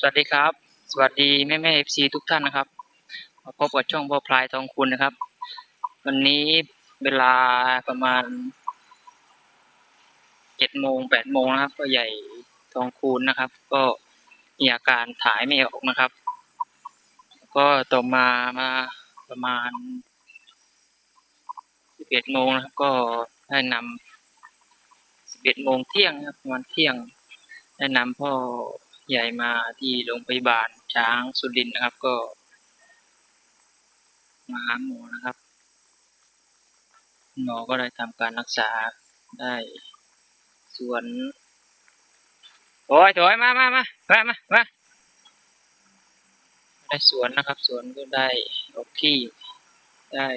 สวัสดีครับ สวัสดีแม่แม่เอฟซีทุกท่านนะครับมาพบกับช่องพ่อพลายทองคุณนะครับ วันนี้เวลาประมาณเจ็ดโมงแปดโมงนะครับก็ใหญ่ทองคูณนะครับ ก็มีอาการถ่ายไม่ออกนะครับ ก็ต่อมามาประมาณสิบเอ็ดโมงนะครับ ก็ได้นำสิบเอ็ดโมงเที่ยงนะครับประมาณเที่ยงได้นำพ่อ ใหญ่มาที่โรงพยาบาลช้างสุรินทร์นะครับก็ มาหาหมอนะครับ หมอก็ได้ทำการรักษาได้ส่วน โอ้ยถอยมามามามามามาได้สวนนะครับสวนก็ได้ออกที่ได้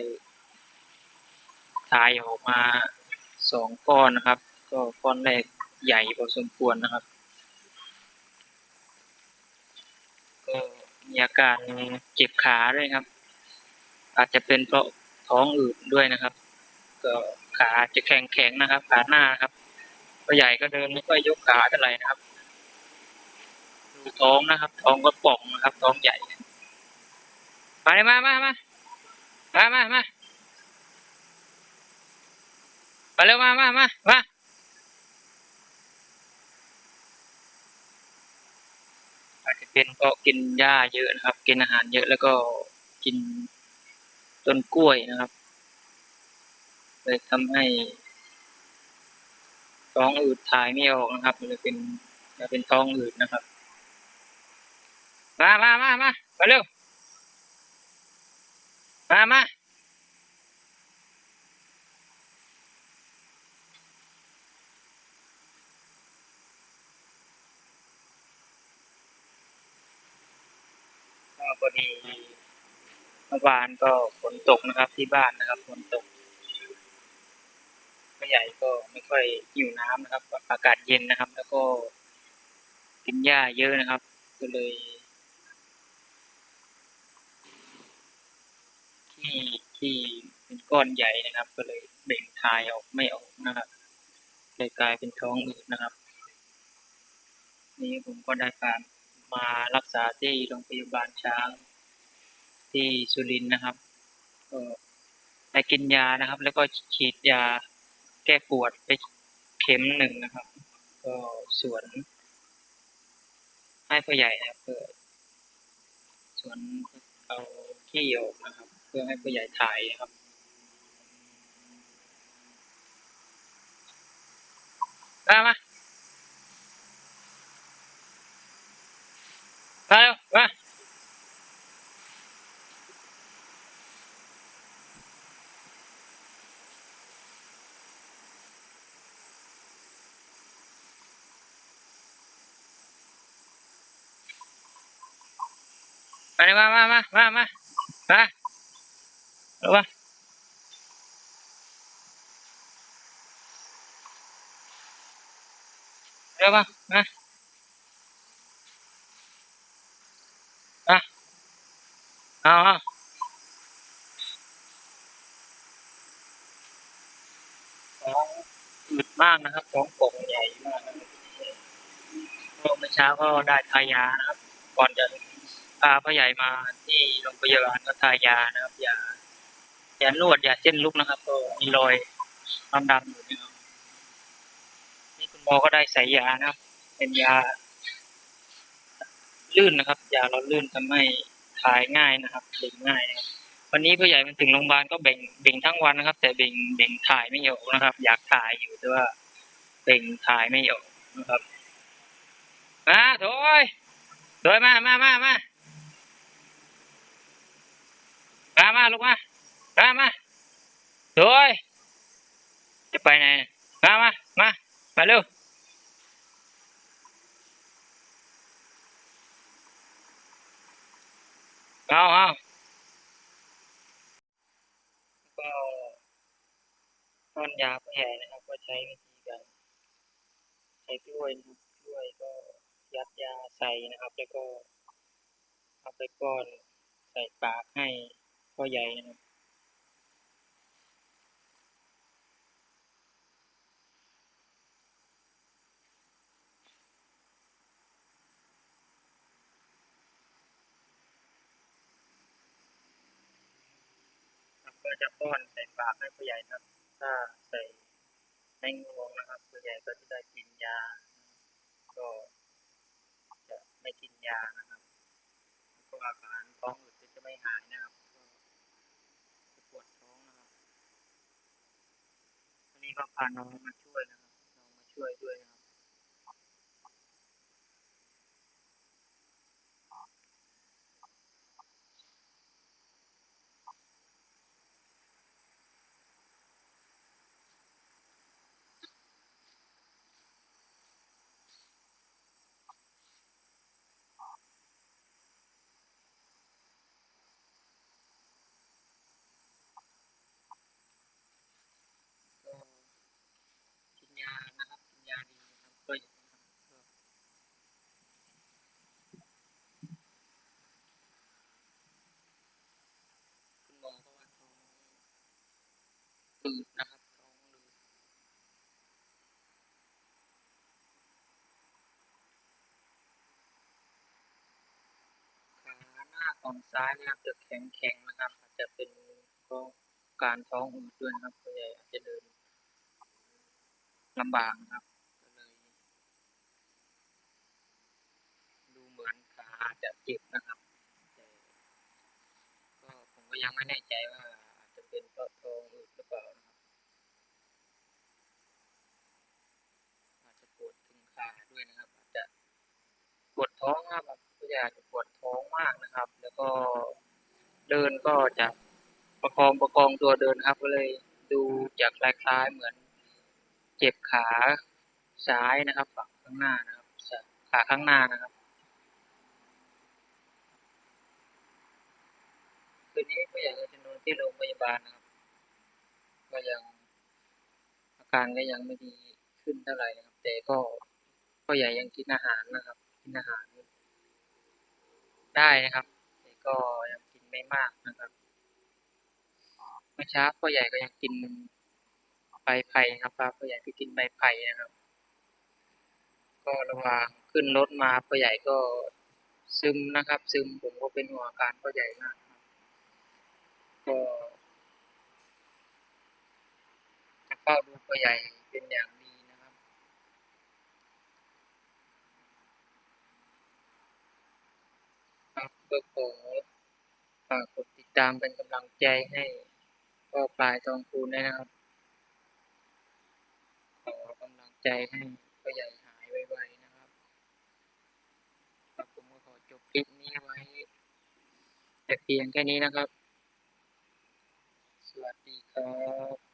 ถ่ายออกมาสองก้อนนะครับ ก็ก้อนแรกใหญ่พอสมควรนะครับ ก็ มีอาการเจ็บขาด้วยครับ อาจจะเป็นเพราะท้องอืดด้วยนะครับ ก็ขาจะแข็งแข็งนะครับ ขาหน้าครับก็ใหญ่ก็เดินไม่ค่อยยกขาเท่าไหร่นะครับ ดูท้องนะครับ ท้องก็ป่องนะครับ ท้องใหญ่ มาเลยมามามามามามามาเร็วมามามามา อาจจะเป็นเพราะกินหญ้าเยอะนะครับ กินอาหารเยอะแล้วก็กินต้นกล้วยนะครับเลยทำให้ท้องอืดถ่ายไม่ออกนะครับเลยเป็นเลยเป็นท้องอืดนะครับ มามามามามาเร็ว มามา พอดีเมื่อวานก็ฝนตกนะครับ ที่บ้านนะครับฝนตกไม่ใหญ่ก็ไม่ค่อยหิวน้ำนะครับ อากาศเย็นนะครับ แล้วก็กินหญ้าเยอะนะครับ ก็เลยที่ที่เป็นก้อนใหญ่นะครับ ก็เลยเบ่งทายออกไม่ออกนะครับเลยกลายเป็นท้องอืดนะครับ นี่ผมก็ได้การ มารักษาที่โรงพยาบาลช้างที่สุรินทร์นะครับก็ได้กินยานะครับ แล้วก็ฉีดยาแก้ปวดไปเข็มหนึ่งนะครับ ก็สวนให้พ่อใหญ่นะครับเพื่อสวนเอาขี้ออกนะครับ เพื่อให้พ่อใหญ่ถ่ายนะครับมามา มาเร็วมามาเลยมามามามามามาเร็วมาเร็วมามามาเอาเอาท้องอืดมากนะครับท้องป่งใหญ่มากนะครับก็เมื่อเช้าก็ได้ทายานะครับ ก่อนจะพาพ่อใหญ่มาที่โรงพยาบาลก็ทายานะครับยายานวดยาเส้นลุกนะครับ ก็มีรอยดำๆอยู่นะครับนี่คุณหมอก็ได้ใส่ยานะครับ เป็นยา ลื่นนะครับ ยาเราลื่นทำให้ ถ่ายง่ายนะครับเบ่งง่ายนะครับวันนี้พ่อใหญ่มันถึงโรงพยาบาลก็เบ่งเบ่งทั้งวันนะครับ แต่เบ่งเบ่งถ่ายไม่ออกนะครับ อยากถ่ายอยู่แต่ว่าเบ่งถ่ายไม่ออกนะครับมาโถอยโถอยมามามามามามาลูกมามามาโถอยจะไปไหนมามามามาเร็ว เอาเอาก็ต้นยาแผ่นะครับ ก็ใช้วิธีการใช้กล้วยนะครับกล้วยก็ยัดยาใส่นะครับ แล้วก็เอาไปก้อนใส่ปากให้พ่อใหญ่นะครับ ก็จะป้อนใส่ปากให้ผู้ใหญ่นะครับถ้าใส่ในงวงนะครับผู้ใหญ่ก็จะได้กินยา ก็จะไม่กินยานะครับก็อาการท้องอืดจะไม่หายนะครับก็ปวดท้องนะครับอันนี้ก็พาน้องมาช่วยนะครับน้องมาช่วยด้วยนะครับ ก็กินยานะครับกินยาดีนะครับก็อย่างนี้ครับก็คุณหมอก็ว่าท้อง อืดนะครับท้องอืดขาหน้าของซ้ายนะครับจะแข็งแข็งๆนะครับ อาจจะเป็นก็การท้องอืดด้วยนะครับผู้ใหญ่อาจจะเดินลำบากนะครับก็เลยดูเหมือนขาจะเจ็บนะครับก็ผมก็ยังไม่แน่ใจว่าอาจจะเป็นเพราะท้องอืดหรือเปล่านะครับ อาจจะปวดถึงขาด้วยนะครับ อาจจะปวดท้องครับผู้ใหญ่อาจจะปวดท้องมากนะครับ แล้ว ก็เดินก็จะประคองประคองตัวเดินครับ ก็เลยดูจากคล้ายๆเหมือน เจ็บขาซ้ายนะครับฝั่งข้างหน้านะครับขาข้างหน้านะครับคืนนี้ผู้ใหญ่ก็จะนอนที่โรงพยาบาลนะครับ ก็ยังอาการก็ยังไม่ดีขึ้นเท่าไหร่นะครับ แต่ก็ผู้ใหญ่ยังกินอาหารนะครับ กินอาหาร ได้นะครับ ก็ยังกินไม่มากนะครับเมื่อเช้าผู้ใหญ่ก็ยังกินใบไผ่ครับพาผู้ใหญ่ไปกินใบไผ่นะครับ ก็ระหว่างขึ้นรถมาผู้ใหญ่ก็ซึมนะครับ ซึมผมก็เป็นห่วอาการผู้ใหญ่มากครับก็จะเฝ้าดูผู้ใหญ่เป็นอย่างดีนะครับครับ ก็ขอฝากกดติดตามเป็นกำลังใจให้พ่อปลายทองคูณนะครับ ขอกำลังใจให้พ่อใหญ่หายไวๆนะครับครับผมก็ขอจบคลิปนี้ไว้ แต่เพียงแค่นี้นะครับ สวัสดีครับ